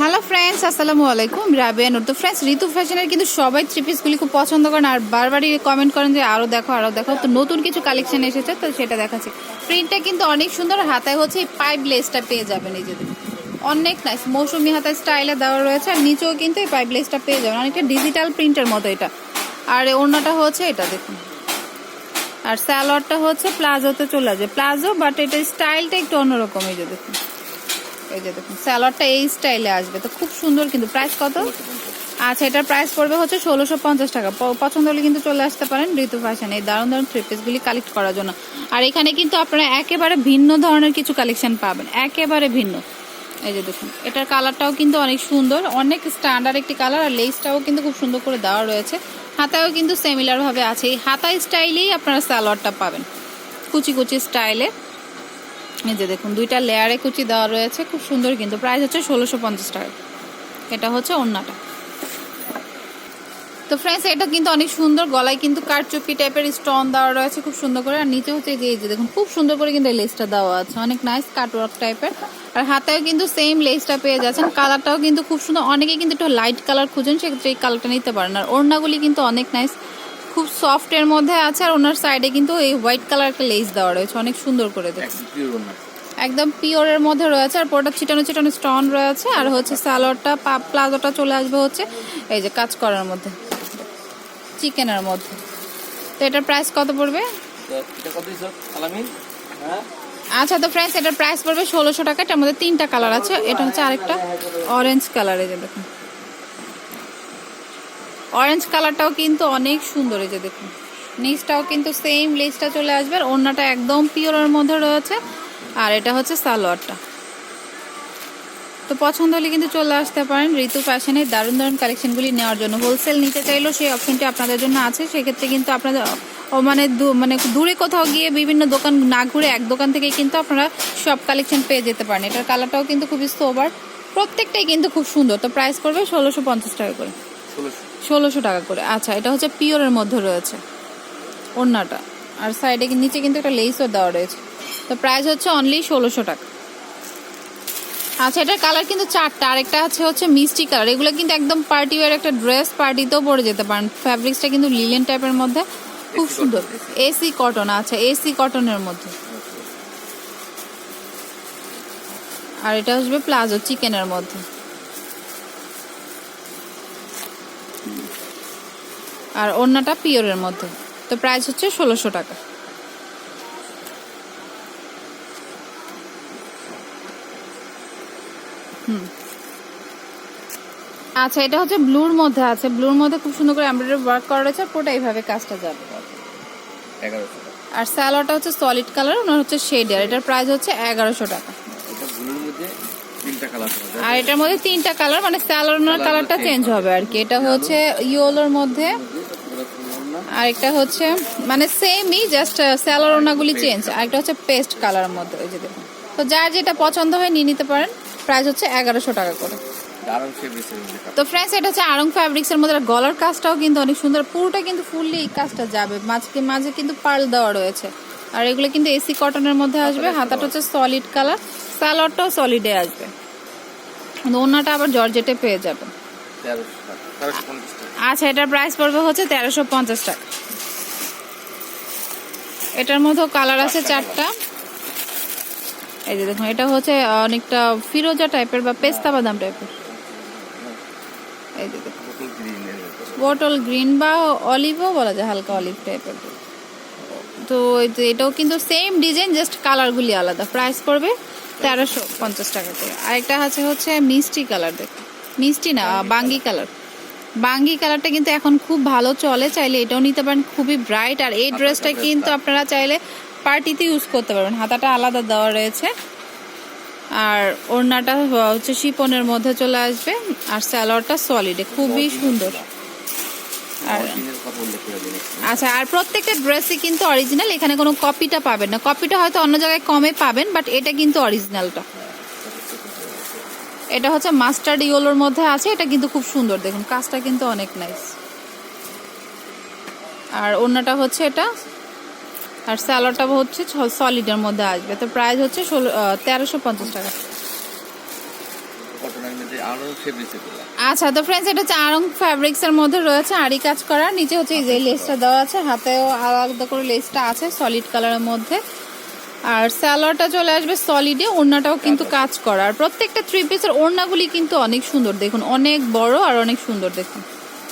Hello friends আসসালামু আলাইকুম রাবিয়া নুর তো ফ্রেন্ডস ঋতু ফ্যাশনের কিন্তু সবাই থ্রি পিসগুলি খুব পছন্দ করেন আর বারবারই কমেন্ট করেন যে আরও দেখো আরও দেখো। তো নতুন কিছু কালেকশন এসেছে, তো সেটা দেখাচ্ছি। প্রিন্টটা কিন্তু অনেক সুন্দর, হাতায় হচ্ছে এই পাইপ লেসটা পেয়ে যাবেন এই যে দেখুন। অনেক নাইস মৌসুমি হাতায় স্টাইলে দেওয়া রয়েছে আর নিচেও কিন্তু এই পাইপ লেসটা পেয়ে যাবেন। অনেকটা ডিজিটাল প্রিন্টের মতো এটা। আর ওড়নাটা হচ্ছে এটা দেখুন। আর স্যালোয়ারটা হচ্ছে প্লাজোতে চলে আসবে। প্লাজো বাট এটা স্টাইলটা একটু অন্যরকম এই যে দেখুন। এই যে দেখুন স্যালাডটা এই স্টাইলে আসবে। তো খুব সুন্দর কিন্তু। প্রাইস কত? আচ্ছা এটার প্রাইস পড়বে হচ্ছে ষোলোশো পঞ্চাশ টাকা। পছন্দ হলে কিন্তু চলে আসতে পারেন ঋতু ফ্যাশন এই দারুণ দারুণ থ্রি পিসগুলি কালেক্ট করার জন্য। আর এখানে কিন্তু আপনারা একেবারে ভিন্ন ধরনের কিছু কালেকশন পাবেন। একেবারে ভিন্ন। এই যে দেখুন, এটার কালারটাও কিন্তু অনেক সুন্দর। অনেক স্ট্যান্ডার্ড একটি কালার আর লেসটাও কিন্তু খুব সুন্দর করে দেওয়া রয়েছে। হাতায়ও কিন্তু সিমিলার ভাবে আছে। এই হাতা স্টাইলেই আপনারা সালোয়ারটা পাবেন। কুচি কুচি স্টাইলে এই যে দেখুন, দুইটা লেয়ারে কুচি দেওয়া রয়েছে, খুব সুন্দর কিন্তু প্রাইস হচ্ছে ষোলোশো পঞ্চাশ টাকা। এটা হচ্ছে অন্যটা তো ফ্রেন্ডস এটা কিন্তু অনেক সুন্দর, গলায় কিন্তু কারচুপি টাইপের স্টোন দেওয়া রয়েছে, খুব সুন্দর করে। আর নিচে হচ্ছে এই যে দেখুন, খুব সুন্দর করে কিন্তু লেসটা দেওয়া আছে। অনেক নাইস কাটওয়ার্ক টাইপের আর হাতেও কিন্তু সেম লেসটা পেয়ে যাচ্ছেন। কালারটাও কিন্তু খুব সুন্দর। অনেকে কিন্তু একটু লাইট কালার খুঁজেন সেক্ষেত্রে এই কালারটা নিতে পারেন। আর ওড়নাগুলি কিন্তু অনেক নাইস খুব সফট এর মধ্যে আছে আর ওনার সাইডে কিন্তু এই হোয়াইট কালার একটা লেস দেওয়া রয়েছে। অনেক সুন্দর করে দেখুন। একদম পিওরের মধ্যে রয়েছে আর পুরোটা ছিটানো ছিটানো স্টোন রয়েছে আর হচ্ছে সালোয়ারটা প্লাজোটা চলে আসবে হচ্ছে এই যে কাজ করার মধ্যে চিকেনের মধ্যে। তো এটার প্রাইস কত পড়বে? আচ্ছা তো ফ্রেন্ডস এটার প্রাইস পড়বে ষোলোশো টাকা। এটার মধ্যে তিনটা কালার আছে। এটা হচ্ছে আরেকটা অরেঞ্জ কালার দেখুন। অরেঞ্জ কালারটাও কিন্তু অনেক সুন্দর এই যে দেখুন। নিচটাও কিন্তু সেম লেসটা চলে আসবে আর ওড়নাটা একদম পিওরের মধ্যে রয়েছে। আর এটা হচ্ছে সালোয়ারটা। তো পছন্দ হলে কিন্তু চলে আসতে পারেন। ঋতু ফ্যাশনের দারুণ দারুণ কালেকশনগুলি নেওয়ার জন্য। হোলসেল নিতে চাইলেও সেই অপশনটি আপনাদের জন্য আছে। সেক্ষেত্রে কিন্তু আপনাদের মানে মানে দূরে কোথাও গিয়ে বিভিন্ন দোকান না ঘুরে এক দোকান থেকে কিন্তু আপনারা সব কালেকশন পেয়ে যেতে পারেন। এটার কালারটাও কিন্তু খুবই সোবার প্রত্যেকটাই কিন্তু খুব সুন্দর। তো প্রাইস পড়বে ষোলোশো পঞ্চাশ টাকা করে। ষোলোশো টাকা করে। আচ্ছা এটা হচ্ছে পিওরের মধ্যে রয়েছে ওড়নাটা। আর সাইডে নিচে কিন্তু একটা লেসও দেওয়া রয়েছে। তো প্রাইস হচ্ছে অনলি ষোলোশো টাকা। আচ্ছা এটার কালার কিন্তু চারটা। আরেকটা আছে হচ্ছে মিষ্টি কালার এগুলো কিন্তু একদম পার্টি ওয়ার একটা ড্রেস পার্টিতেও পরে যেতে পারেন। ফ্যাব্রিক্সটা কিন্তু লিলেন টাইপের মধ্যে। খুব সুন্দর। এসি কটন আচ্ছা এসি কটনের মধ্যে। আর এটা আসবে প্লাজো চিকেনের মধ্যে। আর অন্যটা পিওরের মধ্যে। তো প্রাইস হচ্ছে ষোলোশো টাকা। হুম। আচ্ছা এটা হচ্ছে ব্লুর মধ্যে আছে। ব্লুর মধ্যে খুব সুন্দর করে এমব্রয়ডারি ওয়ার্ক করা রয়েছে। পুরোটা এইভাবে কাজটা যাবে। আর স্যালোয়ারটা হচ্ছে সলিড কালার ওনার হচ্ছে শেডার এটার প্রাইস হচ্ছে এগারোশো টাকা। আর এটার মধ্যে তিনটা কালার মানে স্যালোয়ার কালারটা চেঞ্জ হবে আর কি এটা হচ্ছে ইয়েলোর মধ্যে। আর একটা হচ্ছে মানে সেমই জাস্ট স্যালোর ওনাগুলি চেঞ্জ আর একটা হচ্ছে পেস্ট কালারের মধ্যে ওই যে দেখুন। তো যার যেটা পছন্দ হয় নিয়ে নিতে পারেন। প্রাইস হচ্ছে এগারোশো টাকা করে। তো ফ্রেন্ডস এটা হচ্ছে আরং ফ্যাব্রিক্স এর মধ্যে। গলার কাজটাও কিন্তু অনেক সুন্দর। পুরোটা কিন্তু ফুললি এই কাজটা যাবে। মাঝকে মাঝে কিন্তু পার্ল দেওয়া রয়েছে। আর এগুলো কিন্তু এসি কটনের মধ্যে আসবে। হাতাটা হচ্ছে সলিড কালার সালোয়ারটাও সলিডে আসবে। ওনাটা আবার জর্জেটে পেয়ে যাবেন আচ্ছা এটার প্রাইস পড়বে হচ্ছে তেরোশো পঞ্চাশ টাকা। এটার মধ্যেও কালার আছে চারটা। এই যে দেখুন এটা হচ্ছে অনেকটা ফিরোজা টাইপের বা পেস্তা বাদাম টাইপের। এই যে দেখুন। বটল গ্রিন বা অলিভও বলা যায় হালকা অলিভ টাইপের তো এই যে এটাও কিন্তু সেম ডিজাইন জাস্ট কালারগুলি আলাদা। প্রাইস পড়বে তেরোশো পঞ্চাশ টাকা করে। আরেকটা আছে হচ্ছে মিষ্টি কালার দেখুন মিষ্টি না বাঙ্গি কালার। বাঙ্গি কালারটা কিন্তু এখন খুব ভালো চলে। চাইলে এটাও নিতে পারেন খুবই ব্রাইট। আর এই ড্রেসটা কিন্তু আপনারা চাইলে পার্টিতে ইউজ করতে পারবেন। হাতাটা আলাদা দেওয়া রয়েছে। আর ওড়নাটা হচ্ছে শিপনের মধ্যে চলে আসবে। আর স্যালোয়ারটা সলিডে খুবই সুন্দর। আর আচ্ছা আর প্রত্যেকটা ড্রেসই কিন্তু অরিজিনাল এখানে কোনো কপিটা পাবেন না। কপিটা হয়তো অন্য জায়গায় কমে পাবেন বাট এটা কিন্তু অরিজিনালটা এটা হচ্ছে মাস্টার্ড ইয়েলোর মধ্যে আছে, এটা কিন্তু খুব সুন্দর। দেখুন, কাজটা কিন্তু অনেক নাইস আর অন্যটা হচ্ছে এটা, আর স্যালাডটা হচ্ছে সলিডের মধ্যে আসবে। তো প্রাইস হচ্ছে ষোলো তেরোশো পঞ্চাশ টাকা। আরও ফেব্রিক্স এগুলো আচ্ছা তো ফ্রেন্ডস এটা হচ্ছে আরং ফ্যাব্রিক্স এর মধ্যে রয়েছে আড়ি কাজ করা। নিচে হচ্ছে এই যে লেসটা দেওয়া আছে হাতেও আলাদা করে লেসটা আছে সলিড কালারের মধ্যে। আর স্যালোয়ারটা চলে আসবে সলিডে ওড়নাটাও কিন্তু কাজ করা। আর প্রত্যেকটা থ্রি পিসের ওড়নাগুলি কিন্তু অনেক সুন্দর। দেখুন অনেক বড় আর অনেক সুন্দর দেখুন।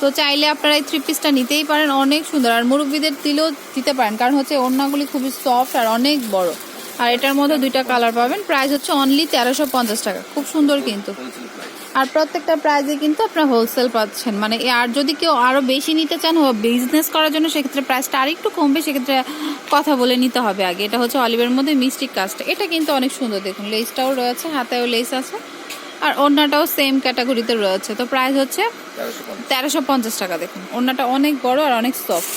তো চাইলে আপনারা এই থ্রি পিসটা নিতেই পারেন অনেক সুন্দর। আর মুরব্বীদের দিলেও দিতে পারেন কারণ হচ্ছে ওড়নাগুলি খুবই সফট আর অনেক বড়। আর এটার মধ্যে দুইটা কালার পাবেন। প্রাইস হচ্ছে অনলি তেরোশো পঞ্চাশ টাকা। খুব সুন্দর কিন্তু। আর প্রত্যেকটা প্রাইজে কিন্তু আপনার হোলসেল পাচ্ছেন। মানে আর যদি কেউ আরও বেশি নিতে চান বিজনেস করার জন্য সেক্ষেত্রে প্রাইসটা আরেকটু কমবে। সেক্ষেত্রে কথা বলে নিতে হবে আগে। এটা হচ্ছে অলিভের মধ্যে মিষ্টি কাজটা এটা কিন্তু অনেক সুন্দর দেখুন। লেসটাও রয়েছে হাতেও লেস আছে। আর অন্যটাও সেম ক্যাটাগরিতে রয়েছে। তো প্রাইস হচ্ছে তেরোশো পঞ্চাশ। টাকা দেখুন। অন্যটা অনেক বড় আর অনেক সফট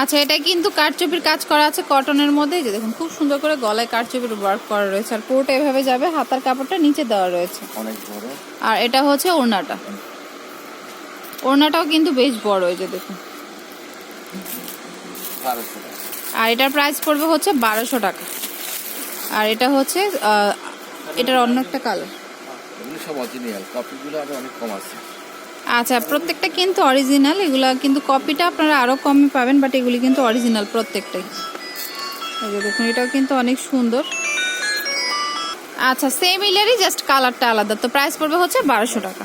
আচ্ছা এটা কিন্তু কাঠচুপির কাজ করা আছে কটনের মধ্যে। যে দেখুন খুব সুন্দর করে গলায় কাঠচুপির ওয়ার্ক করা রয়েছে। আর পুরোটা এভাবে যাবে হাতার কাপড়টা নিচে দেওয়া রয়েছে। অনেক বড়। আর এটা হচ্ছে ওড়নাটা। ওড়নাটাও কিন্তু বেশ বড় এই যে দেখুন। আর এটার প্রাইস পড়বে হচ্ছে বারোশো টাকা। আর এটা হচ্ছে এটার অন্য একটা কালার সব অরিজিনাল কপিগুলো আরও অনেক কম আছে। আচ্ছা প্রত্যেকটা কিন্তু অরিজিনাল এগুলো কিন্তু কপিটা আপনারা আরও কমে পাবেন বাট এগুলি কিন্তু অরিজিনাল প্রত্যেকটাই। দেখুন, এটাও কিন্তু অনেক সুন্দর। আচ্ছা সেম ইলারই জাস্ট কালারটা আলাদা। তো প্রাইস পড়বে হচ্ছে বারোশো টাকা।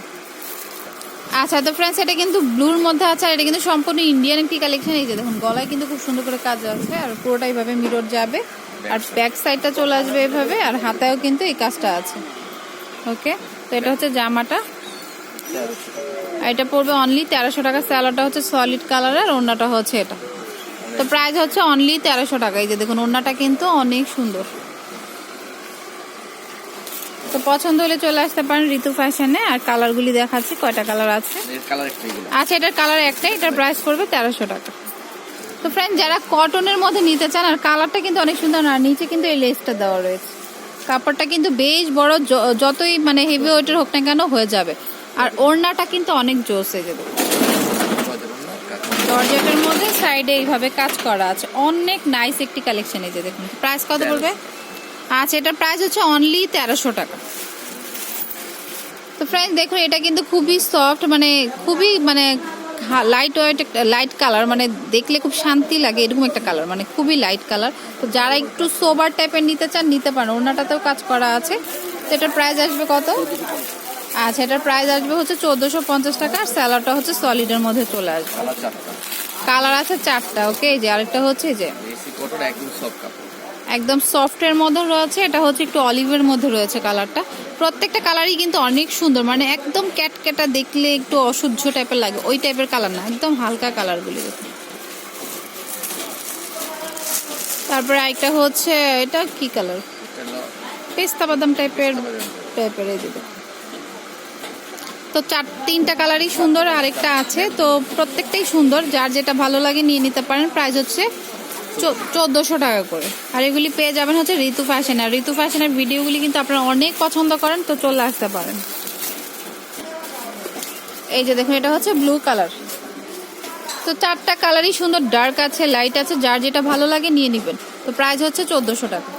আচ্ছা তো ফ্রেন্ডস এটা কিন্তু ব্লুর মধ্যে আছে, আর এটা কিন্তু সম্পূর্ণ ইন্ডিয়ান একটি কালেকশন এই যে দেখুন, গলায় কিন্তু খুব সুন্দর করে কাজ আছে আর পুরোটা এইভাবে মিরর যাবে। আর ব্যাক সাইডটা চলে আসবে এভাবে, আর হাতেও কিন্তু এই কাজটা আছে। ওকে তো এটা হচ্ছে জামাটা। এটা পড়বে অনলি তেরোশো টাকা স্যালোটা হচ্ছে সলিড কালার আর ওড়নাটা হচ্ছে এটা। তো প্রাইস হচ্ছে অনলি তেরোশো টাকা। এই যে দেখুন ওড়নাটা কিন্তু অনেক সুন্দর। তো পছন্দ হলে চলে আসতে পারেন ঋতু ফ্যাশনে আর কালারগুলি দেখাচ্ছি কয়টা কালার আছে? আচ্ছা এটার কালার একটাই এটার প্রাইস পড়বে তেরোশো টাকা। তো ফ্রেন্ড যারা কটনের মধ্যে নিতে চান আর কালারটা কিন্তু অনেক সুন্দর আর নিচে কিন্তু এই লেসটা দেওয়া রয়েছে। কাপড়টা কিন্তু বেশ বড় যতই মানে হেভি ওয়েটের হোক না কেন হয়ে যাবে। আর ওড়নাটা কিন্তু অনেক জোস না কাজ দরজাটার মধ্যে সাইডে এইভাবে কাজ করা আছে। অনেক নাইস একটি কালেকশন এই যে দেখুন। প্রাইস কত পড়বে আচ্ছা এটার প্রাইস হচ্ছে অনলি তেরোশো টাকা। তো ফ্রেন্ড দেখুন এটা কিন্তু খুবই সফট মানে খুবই মানে লাইট ওয়েট লাইট কালার মানে দেখলে খুব শান্তি লাগে এরকম একটা কালার মানে খুবই লাইট কালার তো যারা একটু সোবার টাইপের নিতে চান নিতে পারেন। ওনাটাতেও কাজ করা আছে। তো এটার প্রাইস আসবে কত? আচ্ছা এটার প্রাইস আসবে হচ্ছে চোদ্দোশো পঞ্চাশ টাকা আর স্যালাডটা হচ্ছে সলিডের মধ্যে চলে আসবে। কালার আছে চারটা ওকে এই যে আরেকটা হচ্ছে যে একদম সফটের মধ্যে রয়েছে এটা হচ্ছে একটু অলিভের মধ্যে রয়েছে কালারটা প্রত্যেকটা কালারই কিন্তু অনেক সুন্দর মানে একদম ক্যাটক্যাটা দেখলে একটু অসহ্য টাইপের লাগে ওই টাইপের কালার না একদম হালকা কালারগুলি তারপরে আরেকটা হচ্ছে এটা কি কালার পেস্তা বাদাম টাইপের টাইপের এই। তো চার, তিনটা কালারই সুন্দর, আরেকটা আছে। তো প্রত্যেকটাই সুন্দর, যার যেটা ভালো লাগে নিয়ে নিতে পারেন। প্রাইস হচ্ছে চোদ্দোশো টাকা করে। আর এগুলি পেয়ে যাবেন হচ্ছে ঋতু ফ্যাশন আর ঋতু ফ্যাশনের ভিডিওগুলি কিন্তু আপনারা অনেক পছন্দ করেন, তো চলে আসতে পারেন। এই যে দেখুন, এটা হচ্ছে ব্লু কালার তো চারটা কালারই সুন্দর ডার্ক আছে লাইট আছে, যার যেটা ভালো লাগে নিয়ে নেবেন। তো প্রাইস হচ্ছে চোদ্দোশো টাকা।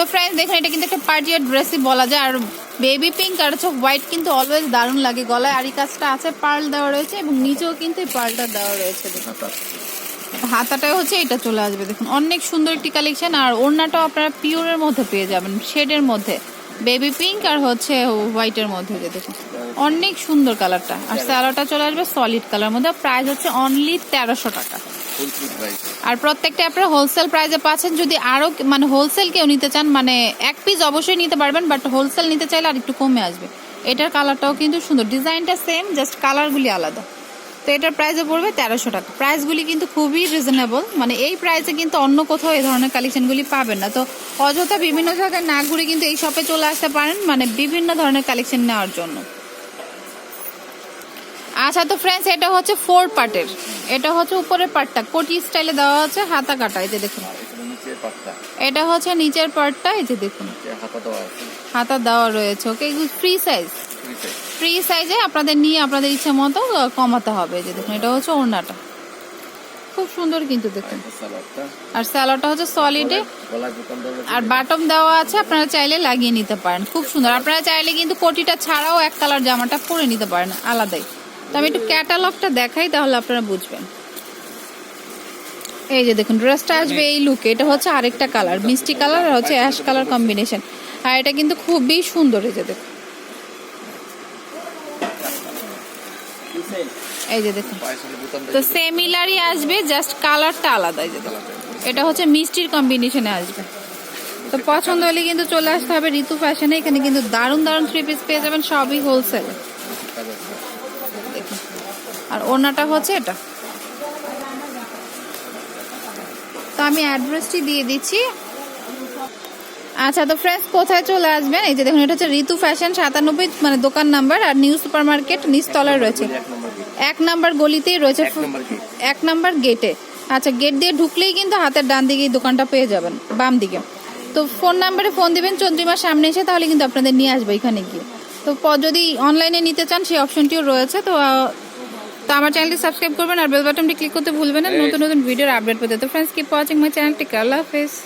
তো ফ্রেন্ডস দেখুন, এটা কিন্তু একটা পার্টি ড্রেসই বলা যায়। আর বেবি পিঙ্ক আর হচ্ছে হোয়াইট কিন্তু অলওয়েজ দারুণ লাগে গলায়। আরি কাজটা আছে পার্ল দেওয়া রয়েছে এবং নিচেও কিন্তু এই পার্লটা দেওয়া রয়েছে, দেখুন। হচ্ছে এটা চলে আসবে, দেখুন। অনেক সুন্দর একটি কালেকশন আর ওড়নাটাও আপনারা পিওরের মধ্যে পেয়ে যাবেন শেডের মধ্যে। বেবি পিঙ্ক আর হচ্ছে হোয়াইটের মধ্যে, যে দেখুন। অনেক সুন্দর কালারটা আর স্যালোটা চলে আসবে সলিড কালার মধ্যে। প্রাইস হচ্ছে অনলি তেরোশো টাকা। আর প্রত্যেকটা আপনারা হোলসেল প্রাইসে পাচ্ছেন, যদি আরও মানে হোলসেল কেউ নিতে চান মানে এক পিস অবশ্যই নিতে পারবেন বাট হোলসেল নিতে চাইলে আর একটু কমে আসবে। এটার কালারটাও কিন্তু সুন্দর ডিজাইনটা সেম জাস্ট কালারগুলি আলাদা। তো এটার প্রাইসে পড়বে তেরোশো টাকা। প্রাইসগুলি কিন্তু খুবই রিজনেবল মানে এই প্রাইসে কিন্তু অন্য কোথাও এই ধরনের কালেকশনগুলি পাবেন না। তো অযথা বিভিন্ন জায়গায় না ঘুরে কিন্তু এই শপে চলে আসতে পারেন মানে বিভিন্ন ধরনের কালেকশন নেওয়ার জন্য। আচ্ছা তো ফ্রেন্ডস এটা হচ্ছে ফোর পার্টের এটা হচ্ছে উপরের পার্টটা কোটি স্টাইলে দেওয়া আছে হাতা কাটা এই যে দেখুন। এটা হচ্ছে নিচের পার্টটা এই যে দেখুন। হাতা দেওয়া রয়েছে ওকে ফ্রি সাইজ ফ্রি সাইজে আপনাদের নিয়ে আপনাদের ইচ্ছে মতো কমাতে হবে এই যে দেখুন এটা হচ্ছে ওড়নাটা। খুব সুন্দর কিন্তু দেখুন। আর স্যালোয়ারটা হচ্ছে সলিডে আর বাটম দেওয়া আছে আপনারা চাইলে লাগিয়ে নিতে পারেন। খুব সুন্দর। আপনারা চাইলে কিন্তু কোটিটা ছাড়াও এক কালার জামাটা পরে নিতে পারেন আলাদাই। তো আমি একটু ক্যাটালগটা দেখাই, তাহলে আপনারা বুঝবেন। এই যে দেখুন ড্রেসটা আসবে এই লুকে এটা হচ্ছে আরেকটা কালার মিষ্টি কালার আর হচ্ছে অ্যাশ কালার কম্বিনেশন আর এটা কিন্তু খুবই সুন্দর এই যে দেখুন। এই যে দেখুন। তো সেমিলারই আসবে জাস্ট কালারটা আলাদা এই যে দেখুন। এটা হচ্ছে মিষ্টির কম্বিনেশনে আসবে। তো পছন্দ হলে কিন্তু চলে আসতে হবে ঋতু ফ্যাশনে এখানে কিন্তু দারুণ দারুণ থ্রি পিস পেয়ে যাবেন, সবই হোলসেল আর ওনাটা হচ্ছে এটা। তো আমি অ্যাড্রেসটি দিয়ে দিচ্ছি। আচ্ছা তো ফ্রেন্ডস কোথায় চলে আসবেন? এই যে দেখুন এটা হচ্ছে ঋতু ফ্যাশন সাতানব্বই মানে দোকান নাম্বার আর নিউ সুপার মার্কেট নিচতলায় রয়েছে। এক নম্বর গলিতেই রয়েছে এক নম্বর গেট আচ্ছা গেট দিয়ে ঢুকলেই কিন্তু হাতের ডান দিকে দোকানটা পেয়ে যাবেন বাম দিকে। তো ফোন নাম্বারে ফোন দিবেন চন্দ্রিমার সামনে এসে তাহলে কিন্তু আপনাদের নিয়ে আসবে এখানে গিয়ে। তো যদি অনলাইনে নিতে চান সেই অপশনটিও রয়েছে। তো তো আমার চ্যানেলটি সাবস্ক্রাইব করবেন আর বেল বাটনটি ক্লিক করতে ভুলবেন না। নতুন নতুন ভিডিওর আপডেট পেতে তো ফ্রেন্ডস কিপ ওয়াচিং মাই চ্যানেলটি আল্লাহ হাফেজ।